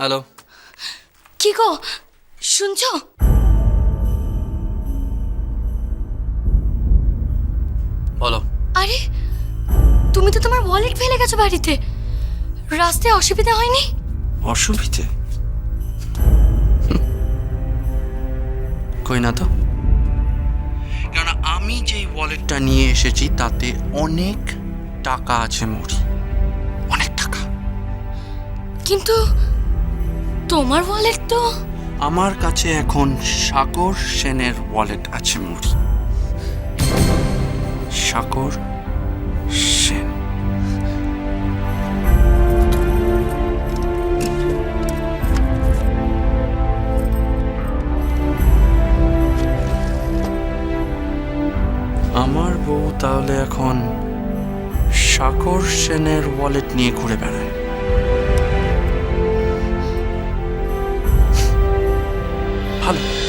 Hello. কি গো শুনছো? বলো। আরে তুমি তো তোমার ওয়ালেট ফেলে গেছো বাড়িতে। রাস্তায় অসুবিধা হয়নি? অসুবিধে? কই না তো। কেননা আমি যেই ওয়ালেটটা নিয়ে এসেছি তাতে অনেক টাকা আছে মোর। অনেক টাকা। কিন্তু তোমার ওয়ালেট তো? আমার কাছে এখন সাগর সেনের ওয়ালেট আছে, মোর। সাগর সেন। আমার বউ তাহলে এখন সাগর সেনের ওয়ালেট নিয়ে ঘুরে বেড়ায়। hunt.